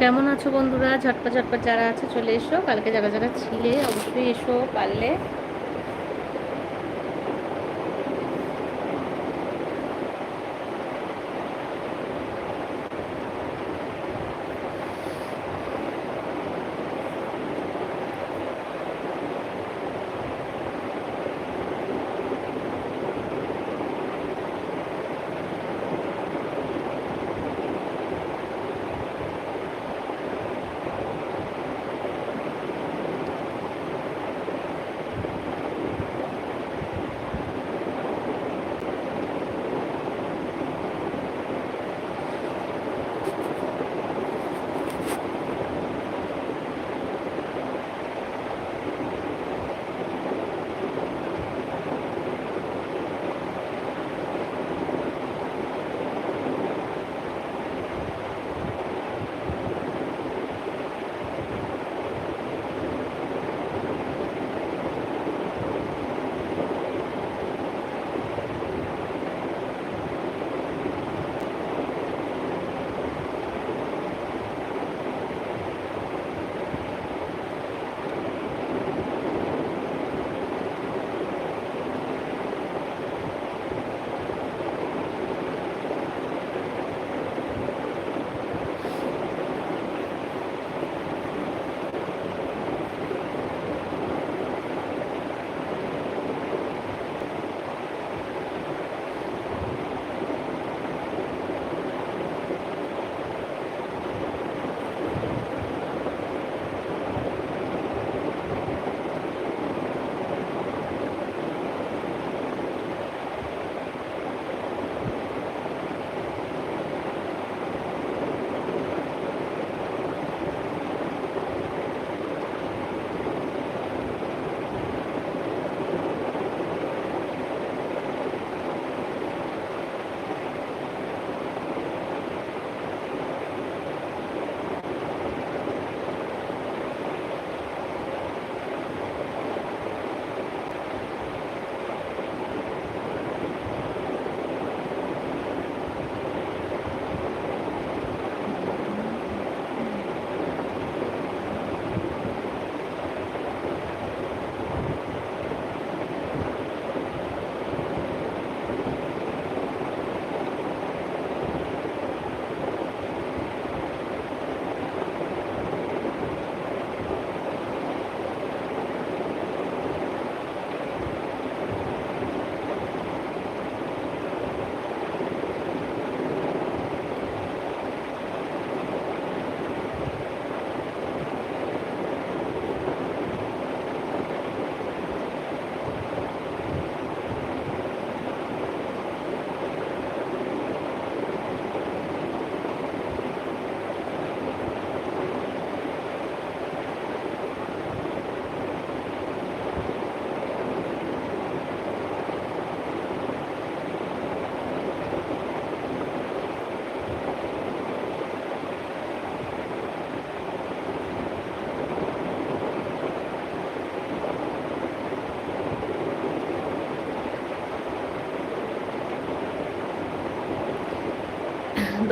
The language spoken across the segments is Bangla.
কেমন আছো বন্ধুরা? ঝটপা ঝটপা যারা আছে, চলে এসো। কালকে যারা যারা ছিলে, অবশ্যই এসো, পারলে।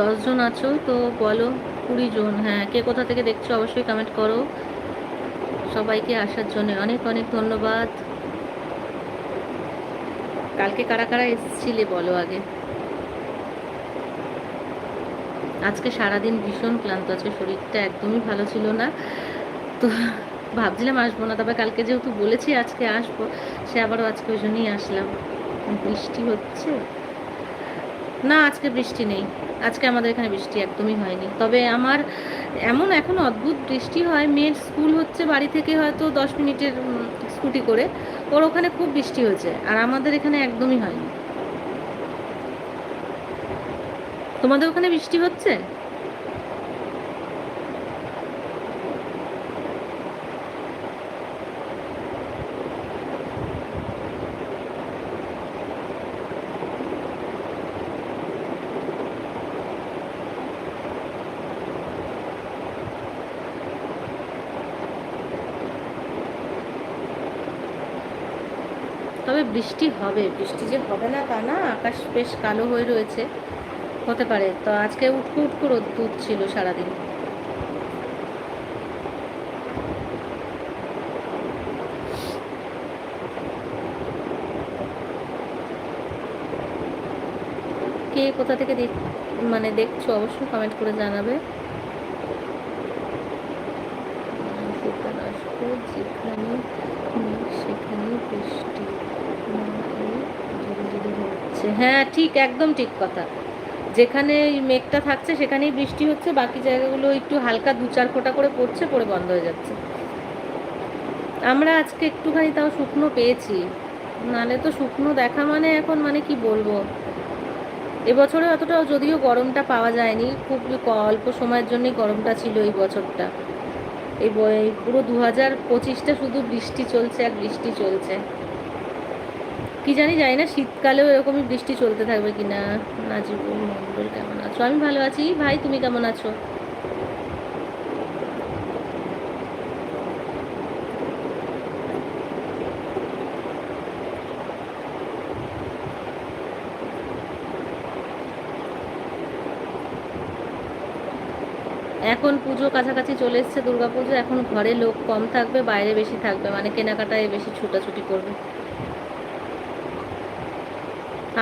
দশজন আছো, তো বলো কুড়ি জন হ্যাঁ কে কোথা থেকে দেখছ অবশ্যই কমেন্ট করো। সবাইকে আসার জন্য অনেক অনেক ধন্যবাদ। কালকে কারা কারা এসেছিলে বলো আগে? আজকে সারাদিন ভীষণ ক্লান্ত আছে শরীরটা একদমই ভালো ছিল না। তো ভাবছিলাম আসব না, তবে কালকে যেহেতু বলেছি আজকে আসব, সে আবারও আজকে ওই জন্যই আসলাম। বৃষ্টি হচ্ছে। না, আজকে বৃষ্টি নেই। আজকে আমাদের এখানে বৃষ্টি একদমই হয়নি। তবে আমার এমন এখন অদ্ভুত বৃষ্টি হয়, মেয়ের স্কুল হচ্ছে বাড়ি থেকে হয়তো দশ মিনিটের স্কুটি করে। ওর ওখানে খুব বৃষ্টি হয়েছে, আর আমাদের এখানে একদমই হয়নি। তোমাদের ওখানে বৃষ্টি হচ্ছে? তবে বৃষ্টি হবে। বৃষ্টি যে হবে না তা না, আকাশ বেশ কালো হয়ে রয়েছে। হতে পারে। তো আজকে উটকু উটকু রোদ্দুর ছিল সারাদিন। কে কোথা থেকে দেখ মানে দেখছ অবশ্যই কমেন্ট করে জানাবে। হ্যাঁ ঠিক, একদম ঠিক কথা। যেখানে মেঘটা থাকছে, সেখানেই বৃষ্টি হচ্ছে, বাকি জায়গাগুলো একটু হালকা দু চার ফোঁটা করে পড়ছে পরে বন্ধ হয়ে যাচ্ছে। আমরা আজকে একটুখানি তাও শুকনো পেয়েছি। নালে তো শুকনো দেখা মানে এখন মানে কি বলব? এবছরে অতটা যদিও গরমটা পাওয়া যায়নি, খুব অল্প সময়ের জন্যই গরমটা ছিল এই বছরটা। এই পুরো দু হাজার পঁচিশটা শুধু বৃষ্টি চলছে, আর বৃষ্টি চলছে। কি জানি জানি না, শীতকালেও এরকমই বৃষ্টি চলতে থাকবে কিনা নাজিবুল মন্ডল কেমন আছো? আমি ভালো আছি। ভাই, তুমি কেমন আছো? এখন পুজো কাছাকাছি চলে এসছে, দুর্গাপুজো। এখন ঘরে লোক কম থাকবে, বাইরে বেশি থাকবে মানে কেনাকাটায় বেশি ছুটাছুটি করবে।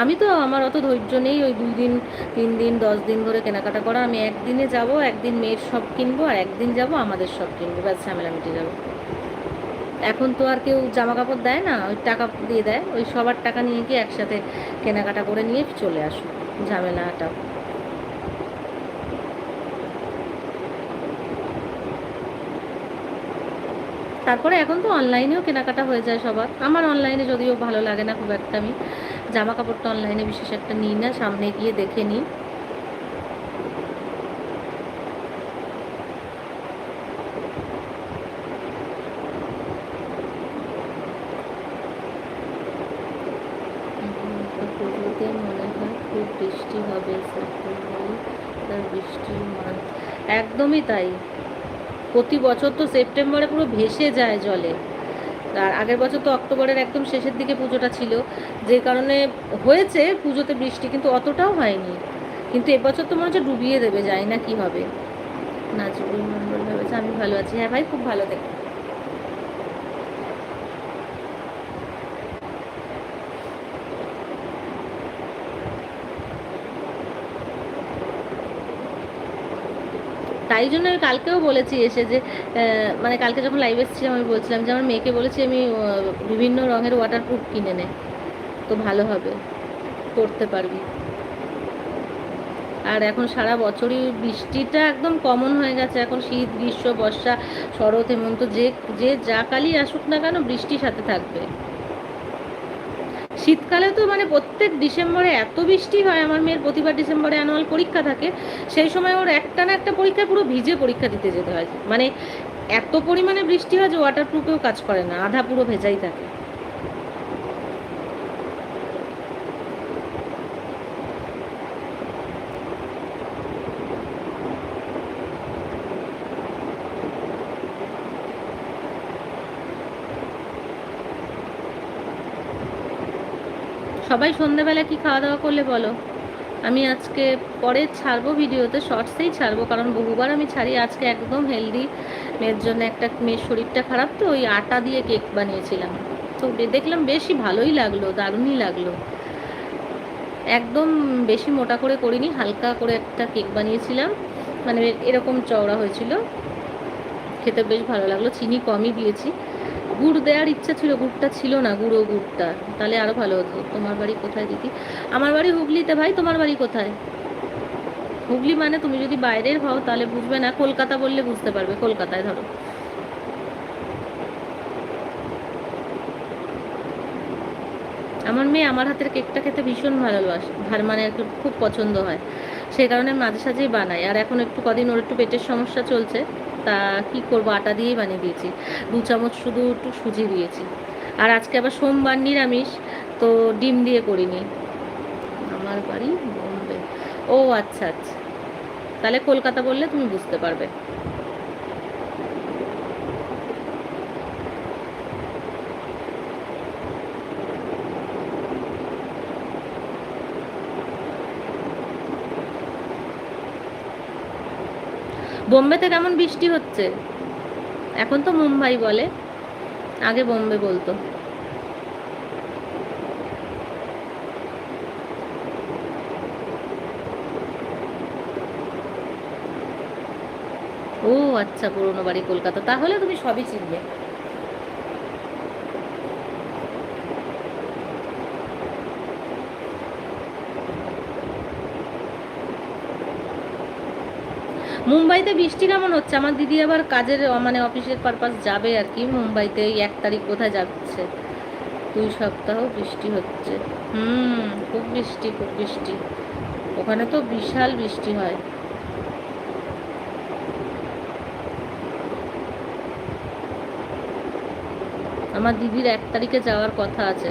আমি তো আমার অত ধৈর্য নেই ওই দুই দিন, তিন দিন, দশ দিন ধরে কেনাকাটা করা। আমি একদিনে যাব, একদিন মেয়ের সব কিনবো আর একদিন যাব, আমাদের সব কিনবো। ব্যাস, ঝামেলা মিটে যাবে এখন তো আর কেউ জামা কাপড় দেয় না, ওই টাকা দিয়ে দেয়। ওই সবার টাকা নিয়ে গিয়ে একসাথে কেনাকাটা করে নিয়ে চলে আসো ঝামেলাটা। তারপরে এখন তো অনলাইনেও কেনাকাটা হয়ে যায় সবার। আমার অনলাইনে যদিও ভালো লাগে না খুব একটা আমি। জামা কাপড়টা অনলাইনে বিশেষ একটা নিই না, সামনে গিয়ে দেখে নিই। মনে হয় খুব বৃষ্টি হবে তার একদমই তাই। প্রতি বছর তো সেপ্টেম্বরে পুরো ভেসে যায় জলে। আর আগের বছর তো অক্টোবরের একদম শেষের দিকে পুজোটা ছিল। যে কারণে হয়েছে পুজোতে বৃষ্টি, কিন্তু অতটাও হয়নি। কিন্তু এবছর তো মনে হচ্ছে ডুবিয়ে দেবে যাই না কি হবে। নাজিবুল মন্ডল ভেবেছে আমি ভালো আছি। হ্যাঁ ভাই, খুব ভালো দেখো তাই জন্য আমি কালকেও বলেছি এসে যে মানে কালকে যখন লাইভ এসেছিলাম, আমি বলছিলাম যে, আমার মেয়েকে বলেছি আমি বিভিন্ন রঙের ওয়াটারপ্রুফ কিনে নে। তো ভালো হবে, করতে পারবি। আর এখন সারা বছরই বৃষ্টিটা একদম কমন হয়ে গেছে। এখন শীত, গ্রীষ্ম, বর্ষা, শরৎ, হেমন্ত, যে যে যা কালই আসুক না কেন, বৃষ্টির সাথে থাকবে। শীতকালে তো মানে প্রত্যেক ডিসেম্বরে এত বৃষ্টি হয়, আমার মেয়ের প্রতিবার ডিসেম্বরে অ্যানুয়াল পরীক্ষা থাকে, সেই সময় ওর একটা না একটা পরীক্ষায় পুরো ভিজে পরীক্ষা দিতে যেতে হয়। মানে এত পরিমাণে বৃষ্টি হয় যে ওয়াটার প্রুফেও কাজ করে না, আধা পুরো ভেজাই থাকে। সবাই সন্ধেবেলা কি খাওয়া দাওয়া করলে বলো? আমি আজকে পরে ছাড়বো ভিডিওতে, শর্টসেই ছাড়বো, কারণ বহুবার আমি ছাড়ি, আজকে একদম হেলদি। মেয়ের জন্য একটা, মেয়ের শরীরটা খারাপ তো, ওই আটা দিয়ে কেক বানিয়েছিলাম। তো দেখলাম বেশি ভালোই লাগল, দারুণই লাগল। একদম বেশি মোটা করে করিনি, হালকা করে একটা কেক বানিয়েছিলাম। মানে এরকম চওড়া হয়েছিল। খেতে বেশ ভালো লাগল, চিনি কমই দিয়েছি। গুড় দেওয়ার ইচ্ছা ছিল, গুড়টা ছিল না, গুঁড়ো গুড়টা। তাহলে আরও ভালো হতো। তোমার বাড়ি কোথায় দিদি? আমার বাড়ি হুগলিতে ভাই, তোমার বাড়ি কোথায়? হুগলি মানে তুমি যদি বাইরের হও তাহলে বুঝবে না, কলকাতা বললে বুঝতে পারবে, কলকাতায় ধরো। আমার মেয়ে আমার হাতের কেকটা খেতে ভীষণ ভালোবাসে, ভার মানে খুব পছন্দ হয়। সেই কারণে মাঝে সাঝেই বানাই আর এখন একটু কদিন ওর একটু পেটের সমস্যা চলছে। তা কি করব, আটা দিয়েই বানিয়ে দিয়েছি। দু চামচ শুধু একটু সুজি দিয়েছি। আর আজকে আবার সোমবার নিরামিষ, তো ডিম দিয়ে করিনি। আমার বাড়ি বোম্বে। ও আচ্ছা আচ্ছা। তাহলে কলকাতা বললে তুমি বুঝতে পারবে। বোম্বেতে কেমন বৃষ্টি হচ্ছে? এখন তো মুম্বাই বলে। আগে বোম্বে বলতো। ও আচ্ছা পুরনো বাড়ি কলকাতা। তাহলে তুমি সবই চিনবে। মুম্বাইতে বৃষ্টি কেমন হচ্ছে। আমার দিদি আবার কাজের মানে অফিসের পারপাস যাবে আর কি। মুম্বাইতে এই এক তারিখ কোথায় যাচ্ছে? দুই সপ্তাহ বৃষ্টি হচ্ছে। হুম, খুব বৃষ্টি খুব বৃষ্টি। ওখানে তো বিশাল বৃষ্টি হয়। আমার দিদির এক তারিখে যাওয়ার কথা আছে।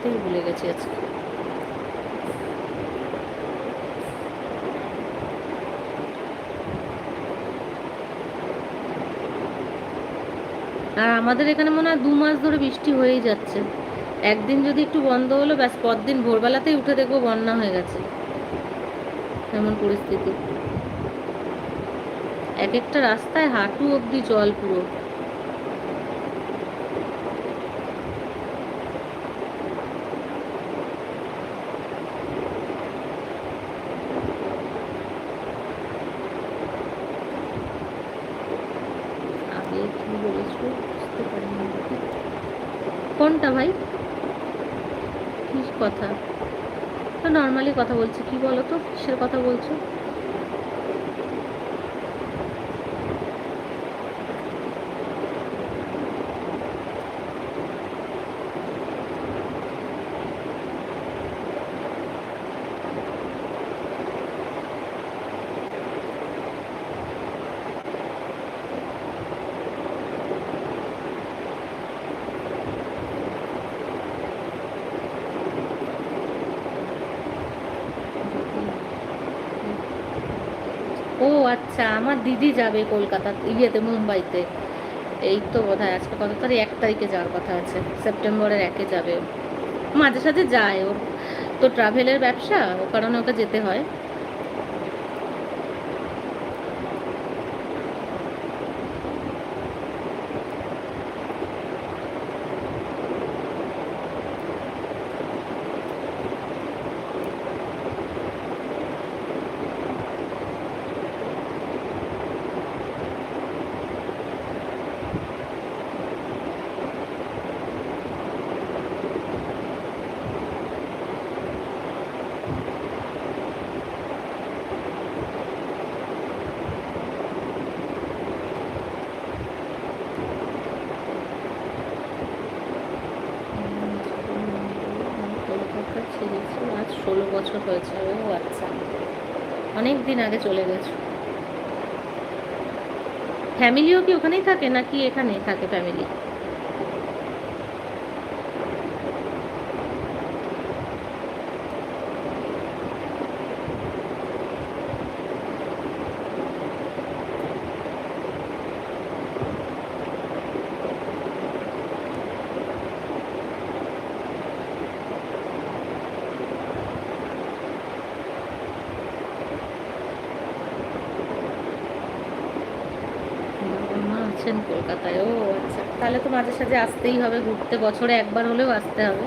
করতেই ভুলে গেছি আজকে। আর আমাদের এখানে মনে হয় দু মাস ধরে বৃষ্টি হয়েই যাচ্ছে। একদিন যদি একটু বন্ধ হলো, ব্যাস পরদিন ভোরবেলাতেই উঠে দেখব বন্যা হয়ে গেছে। এমন পরিস্থিতি। এক একটা রাস্তায় হাঁটু অবধি জল পুরো আগে কি বলেছ বুঝতে পারিনি কোনটা ভাই কি কথা নর্মালি কথা বলছি? কি বলো তো? কিসের কথা বলছো ও আচ্ছা আমার দিদি যাবে কলকাতা, ইয়েতে, মুম্বাইতে। এই তো বোধ হয় আজকে কত তারিখ? এক তারিখে যাওয়ার কথা আছে, সেপ্টেম্বরের একে যাবে মাঝে সাঝে যায় ওর তো ট্রাভেলের ব্যবসা, ও কারণে ওকে যেতে হয়। কলকাতা দেখছি আজ ষোলো বছর হয়েছে। ও আচ্ছা। অনেক দিন আগে চলে গেছো। ফ্যামিলিও কি ওখানেই থাকে নাকি এখানে থাকে ফ্যামিলি আছেন কলকাতায় ও আচ্ছা। তাহলে তো মাঝে সাঝে আসতেই হবে, ঘুরতে বছরে একবার হলেও আসতে হবে।